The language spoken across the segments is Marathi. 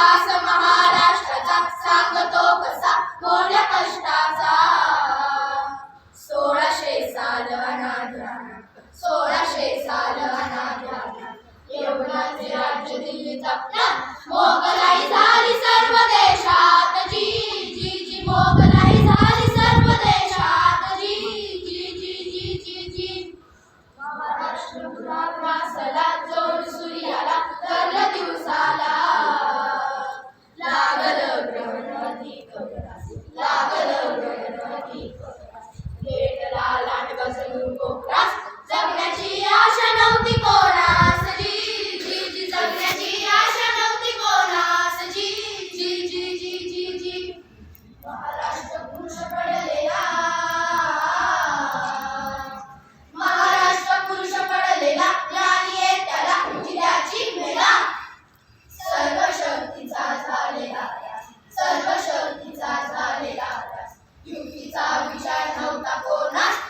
इतिहास महाराष्ट्राचा सांगतो कसा? मोठ्या कष्टाचा. सोळाशे साल अनाथ सोळाशे साल अनाथ एवढाच राज्य दिल्लीचा मोगला нас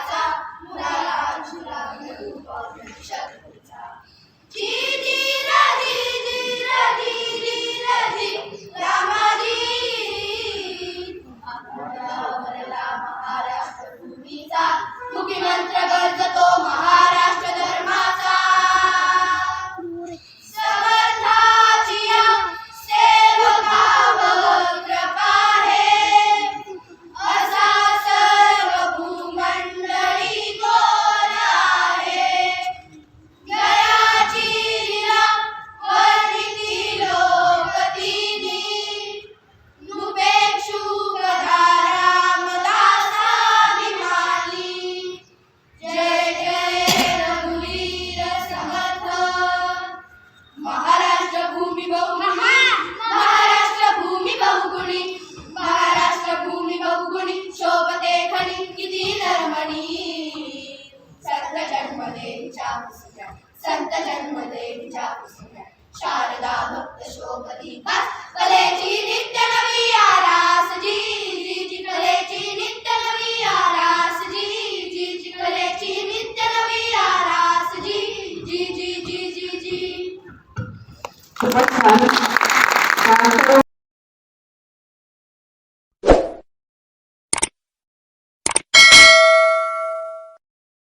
Bukan.